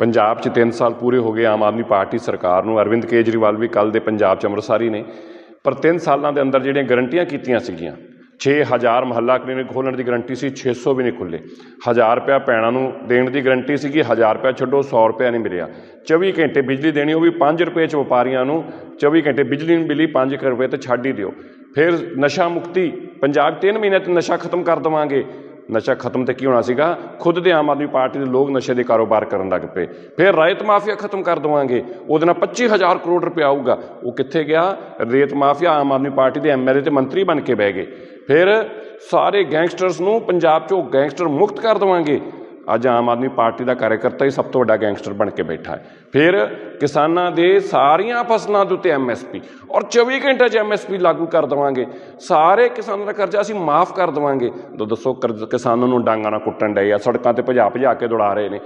ਪੰਜਾਬ 'ਚ 3 ਸਾਲ ਪੂਰੇ ਹੋ ਗਏ ਆਮ ਆਦਮੀ ਪਾਰਟੀ ਸਰਕਾਰ ਨੂੰ। ਅਰਵਿੰਦ ਕੇਜਰੀਵਾਲ ਵੀ ਕੱਲ ਦੇ ਪੰਜਾਬ 'ਚ ਅੰਮ੍ਰਿਤਸਰੀ ਨੇ। ਪਰ 3 ਸਾਲਾਂ ਦੇ ਅੰਦਰ ਜਿਹੜੀਆਂ ਗਰੰਟੀਆਂ ਕੀਤੀਆਂ ਸੀਗੀਆਂ 6000 ਮਹੱਲਾ ਕਲੀਨਿਕ ਖੋਲ੍ਹਣ ਦੀ ਗਰੰਟੀ ਸੀ 600 ਵੀ ਨਹੀਂ ਖੁੱਲੇ 1000 ਰੁਪਇਆ ਭੈਣਾਂ ਨੂੰ ਦੇਣ ਦੀ ਗਰੰਟੀ ਸੀਗੀ 1000 ਰੁਪਇਆ ਛੱਡੋ 100 ਰੁਪਇਆ ਨਹੀਂ ਮਿਲਿਆ। 24 ਘੰਟੇ ਬਿਜਲੀ ਦੇਣੀ, ਉਹ ਵੀ 5 ਰੁਪਏ ਚ ਵਪਾਰੀਆਂ ਨੂੰ 24 ਘੰਟੇ ਬਿਜਲੀ ਨਹੀਂ ਮਿਲੀ 5 ਰੁਪਏ ਤੇ ਛੱਡ ਹੀ ਦਿਓ। ਫਿਰ ਨਸ਼ਾ ਮੁਕਤੀ, ਪੰਜਾਬ 3 ਮਹੀਨੇ ਤੇ ਨਸ਼ਾ ਖਤਮ ਕਰ ਦੇਵਾਂਗੇ। ਨਸ਼ਾ ਖਤਮ ਤੇ ਕੀ ਹੋਣਾ ਸੀਗਾ? ਖੁਦ ਦੇ ਆਮ ਆਦਮੀ ਪਾਰਟੀ ਦੇ ਲੋਕ ਨਸ਼ੇ ਦੇ ਕਾਰੋਬਾਰ ਕਰਨ ਲੱਗ ਪਏ। ਫਿਰ ਰਾਇਤ ਮਾਫੀਆ ਖਤਮ ਕਰ ਦੇਵਾਂਗੇ। ਉਹਦੇ ਨਾਲ 25000 ਕਰੋੜ ਰੁਪਏ ਆਊਗਾ। ਉਹ ਕਿੱਥੇ ਗਿਆ? ਰੇਤ ਮਾਫੀਆ ਆਮ ਆਦਮੀ ਪਾਰਟੀ ਦੇ ਐਮਐਲਏ ਤੇ ਮੰਤਰੀ ਬਣ ਕੇ ਬਹਿ ਗਏ। ਫਿਰ ਸਾਰੇ ਗੈਂਗਸਟਰਸ ਨੂੰ ਪੰਜਾਬ 'ਚੋਂ ਗੈਂਗਸਟਰ ਮੁਕਤ ਕਰ ਦੇਵਾਂਗੇ। ਅੱਜ ਆਮ ਆਦਮੀ ਪਾਰਟੀ ਦਾ ਕਾਰਜਕਰਤਾ ਹੀ ਸਭ ਤੋਂ ਵੱਡਾ ਗੈਂਗਸਟਰ ਬਣ ਕੇ ਬੈਠਾ ਹੈ। ਫਿਰ ਕਿਸਾਨਾਂ ਦੇ ਸਾਰੀਆਂ ਫਸਲਾਂ ਦੇ ਉੱਤੇ ਐਮਐਸਪੀ ਔਰ 24 ਘੰਟੇ 'ਚ ਐਮਐਸਪੀ ਲਾਗੂ ਕਰ ਦੇਵਾਂਗੇ। ਸਾਰੇ ਕਿਸਾਨਾਂ ਦਾ ਕਰਜ਼ਾ ਅਸੀਂ ਮਾਫ ਕਰ ਦੇਵਾਂਗੇ। ਤਾਂ ਦੱਸੋ ਕਰਜ਼- ਕਿਸਾਨਾਂ ਨੂੰ ਡਾਂਗਾਂ ਨਾਲ ਕੁੱਟਣ ਡਏ ਆ, ਸੜਕਾਂ ਤੇ ਭਜਾ ਭਜਾ ਕੇ ਦੌੜਾ ਰਹੇ ਨੇ।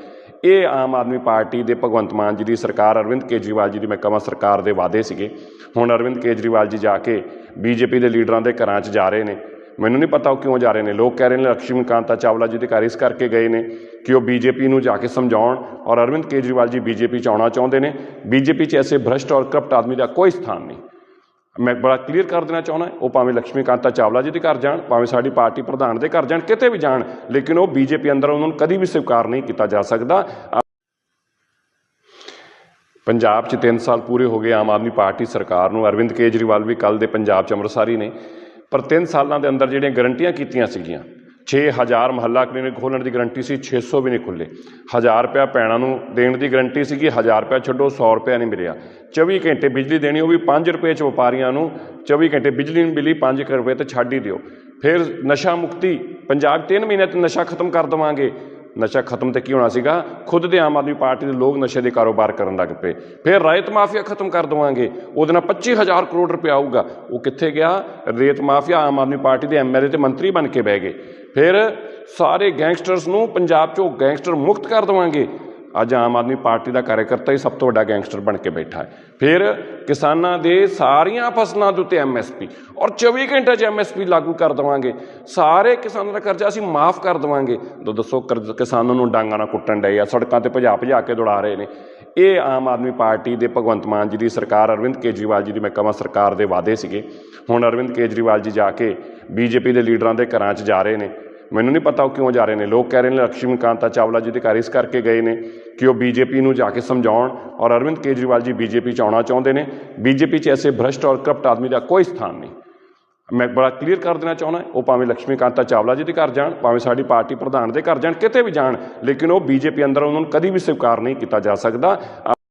ਇਹ ਆਮ ਆਦਮੀ ਪਾਰਟੀ ਦੇ ਭਗਵੰਤ ਮਾਨ ਜੀ ਦੀ ਸਰਕਾਰ, ਅਰਵਿੰਦ ਕੇਜਰੀਵਾਲ ਜੀ ਦੀ ਮੈਂ ਕਹਾਂ ਸਰਕਾਰ ਦੇ ਵਾਅਦੇ ਸੀਗੇ। ਹੁਣ ਅਰਵਿੰਦ ਕੇਜਰੀਵਾਲ ਜੀ ਜਾ ਕੇ ਬੀਜੇਪੀ ਦੇ ਲੀਡਰਾਂ ਦੇ ਘਰਾਂ 'ਚ ਜਾ ਰਹੇ ਨੇ। ਮੈਨੂੰ ਨਹੀਂ ਪਤਾ ਉਹ ਕਿਉਂ ਜਾ ਰਹੇ ਨੇ। ਲੋਕ ਕਹਿ ਰਹੇ ਨੇ ਲక్ష్ਮੀ ਕਾਂਤਾ ਚਾਵਲਾ ਜੀ ਦੇ ਘਰ ਇਸ ਕਰਕੇ ਗਏ ਨੇ ਕਿ ਉਹ ਬੀਜੇਪੀ ਨੂੰ ਜਾ ਕੇ ਸਮਝਾਉਣ ਔਰ ਅਰਵਿੰਦ ਕੇਜਰੀਵਾਲ ਜੀ ਬੀਜੇਪੀ ਚ ਆਉਣਾ ਚਾਹੁੰਦੇ ਨੇ। ਬੀਜੇਪੀ ਚ ਐਸੇ ਭ੍ਰਸ਼ਟ ਔਰ ਕਰਪਟ ਆਦਮੀ ਦਾ ਕੋਈ ਸਥਾਨ ਨਹੀਂ। ਮੈਂ ਬੜਾ ਕਲੀਅਰ ਕਰ ਦੇਣਾ ਚਾਹੁੰਦਾ, ਉਹ ਭਾਵੇਂ ਲక్ష్ਮੀ ਕਾਂਤਾ ਚਾਵਲਾ ਜੀ ਦੇ ਘਰ ਜਾਣ, ਭਾਵੇਂ ਸਾਡੀ ਪਾਰਟੀ ਪ੍ਰਧਾਨ ਦੇ ਘਰ ਜਾਣ, ਕਿਤੇ ਵੀ ਜਾਣ, ਲੇਕਿਨ ਉਹ ਬੀਜੇਪੀ ਅੰਦਰ ਉਹਨਾਂ ਨੂੰ ਕਦੀ ਵੀ ਸਵੀਕਾਰ ਨਹੀਂ ਕੀਤਾ ਜਾ ਸਕਦਾ। ਪੰਜਾਬ 'ਚ 3 ਸਾਲ ਪੂਰੇ ਹੋ ਗਏ, ਆਮ ਆਦਮੀ ਪਾਰਟੀ ਸਰਕਾਰ ਨੂੰ। ਅਰਵਿੰਦ ਕੇਜਰੀਵਾਲ ਵੀ ਕੱਲ ਦੇ ਪੰਜਾਬ 'ਚ ਅੰਮ੍ਰਿਤਸਰੀ ਨੇ। ਪਰ 3 ਸਾਲਾਂ ਦੇ ਅੰਦਰ ਜਿਹੜੀਆਂ ਗਰੰਟੀਆਂ ਕੀਤੀਆਂ ਸੀਗੀਆਂ 6000 ਮਹੱਲਾ ਕਲੀਨਿਕ ਖੋਲ੍ਹਣ ਦੀ ਗਰੰਟੀ ਸੀ 600 ਵੀ ਨਹੀਂ ਖੁੱਲੇ 1000 ਰੁਪਇਆ ਭੈਣਾਂ ਨੂੰ ਦੇਣ ਦੀ ਗਰੰਟੀ ਸੀਗੀ 1000 ਰੁਪਇਆ ਛੱਡੋ 100 ਰੁਪਇਆ ਨਹੀਂ ਮਿਲਿਆ। 24 ਘੰਟੇ ਬਿਜਲੀ ਦੇਣੀ, ਉਹ ਵੀ 5 ਰੁਪਏ ਚ ਵਪਾਰੀਆਂ ਨੂੰ 24 ਘੰਟੇ ਬਿਜਲੀ ਨਹੀਂ ਮਿਲੀ 5 ਰੁਪਏ ਤੇ ਛੱਡ ਹੀ ਦਿਓ। ਫਿਰ ਨਸ਼ਾ ਮੁਕਤੀ, ਪੰਜਾਬ 3 ਮਹੀਨੇ ਤੇ ਨਸ਼ਾ ਖਤਮ ਕਰ ਦੇਵਾਂਗੇ। ਨਸ਼ਾ ਖਤਮ ਤੇ ਕੀ ਹੋਣਾ ਸੀਗਾ? ਖੁਦ ਦੇ ਆਮ ਆਦਮੀ ਪਾਰਟੀ ਦੇ ਲੋਕ ਨਸ਼ੇ ਦੇ ਕਾਰੋਬਾਰ ਕਰਨ ਲੱਗ ਪਏ। ਫਿਰ ਰਾਇਤ ਮਾਫੀਆ ਖਤਮ ਕਰ ਦੇਵਾਂਗੇ। ਉਹਦੇ ਨਾਲ 25000 ਕਰੋੜ ਰੁਪਏ ਆਊਗਾ। ਉਹ ਕਿੱਥੇ ਗਿਆ? ਰੇਤ ਮਾਫੀਆ ਆਮ ਆਦਮੀ ਪਾਰਟੀ ਦੇ ਐਮਐਲਏ ਤੇ ਮੰਤਰੀ ਬਣ ਕੇ ਬਹਿ ਗਏ। ਫਿਰ ਸਾਰੇ ਗੈਂਗਸਟਰਸ ਨੂੰ ਪੰਜਾਬ 'ਚੋਂ ਗੈਂਗਸਟਰ ਮੁਕਤ ਕਰ ਦੇਵਾਂਗੇ। ਅੱਜ ਆਮ ਆਦਮੀ ਪਾਰਟੀ ਦਾ ਕਾਰਜਕਰਤਾ ਹੀ ਸਭ ਤੋਂ ਵੱਡਾ ਗੈਂਗਸਟਰ ਬਣ ਕੇ ਬੈਠਾ ਹੈ। ਫਿਰ ਕਿਸਾਨਾਂ ਦੇ ਸਾਰੀਆਂ ਫਸਲਾਂ ਦੇ ਉੱਤੇ ਐਮਐਸਪੀ ਔਰ 24 ਘੰਟੇ 'ਚ ਐਮਐਸਪੀ ਲਾਗੂ ਕਰ ਦੇਵਾਂਗੇ। ਸਾਰੇ ਕਿਸਾਨਾਂ ਦਾ ਕਰਜ਼ਾ ਅਸੀਂ ਮਾਫ ਕਰ ਦੇਵਾਂਗੇ। ਤਾਂ ਦੱਸੋ, ਕਰਜ਼- ਕਿਸਾਨਾਂ ਨੂੰ ਡਾਂਗਾਂ ਨਾਲ ਕੁੱਟਣ ਡਏ ਆ, ਸੜਕਾਂ ਤੇ ਭਜਾ ਭਜਾ ਕੇ ਦੌੜਾ ਰਹੇ ਨੇ। ਇਹ ਆਮ ਆਦਮੀ ਪਾਰਟੀ ਦੇ ਭਗਵੰਤ ਮਾਨ ਜੀ ਦੀ ਸਰਕਾਰ, ਅਰਵਿੰਦ ਕੇਜਰੀਵਾਲ ਜੀ ਦੀ ਮੈਂ ਕਹਾਂ ਸਰਕਾਰ ਦੇ ਵਾਅਦੇ ਸੀਗੇ। ਹੁਣ ਅਰਵਿੰਦ ਕੇਜਰੀਵਾਲ ਜੀ ਜਾ ਕੇ ਬੀਜੇਪੀ ਦੇ ਲੀਡਰਾਂ ਦੇ ਘਰਾਂ 'ਚ ਜਾ ਰਹੇ ਨੇ। ਮੈਨੂੰ ਨਹੀਂ ਪਤਾ ਉਹ ਕਿਉਂ ਜਾ ਰਹੇ ਨੇ। ਲੋਕ ਕਹਿ ਰਹੇ ਨੇ ਲక్ష్ਮੀ ਕਾਂਤਾ ਚਾਵਲਾ ਜੀ ਦੇ ਘਰ ਇਸ ਕਰਕੇ ਗਏ ਨੇ ਕਿ ਉਹ ਬੀਜੇਪੀ ਨੂੰ ਜਾ ਕੇ ਸਮਝਾਉਣ ਔਰ ਅਰਵਿੰਦ ਕੇਜਰੀਵਾਲ ਜੀ ਬੀਜੇਪੀ ਚ ਆਉਣਾ ਚਾਹੁੰਦੇ ਨੇ। ਬੀਜੇਪੀ ਚ ਐਸੇ ਭ੍ਰਸ਼ਟ ਔਰ ਕਰਪਟ ਆਦਮੀ ਦਾ ਕੋਈ ਸਥਾਨ ਨਹੀਂ। ਮੈਂ ਬੜਾ ਕਲੀਅਰ ਕਰ ਦੇਣਾ ਚਾਹੁੰਦਾ, ਉਹ ਭਾਵੇਂ ਲక్ష్ਮੀ ਕਾਂਤਾ ਚਾਵਲਾ ਜੀ ਦੇ ਘਰ ਜਾਣ, ਭਾਵੇਂ ਸਾਡੀ ਪਾਰਟੀ ਪ੍ਰਧਾਨ ਦੇ ਘਰ ਜਾਣ, ਕਿਤੇ ਵੀ ਜਾਣ, ਲੇਕਿਨ ਉਹ ਬੀਜੇਪੀ ਅੰਦਰ ਉਹਨਾਂ ਨੂੰ ਕਦੀ ਵੀ ਸਵੀਕਾਰ ਨਹੀਂ ਕੀਤਾ ਜਾ ਸਕਦਾ।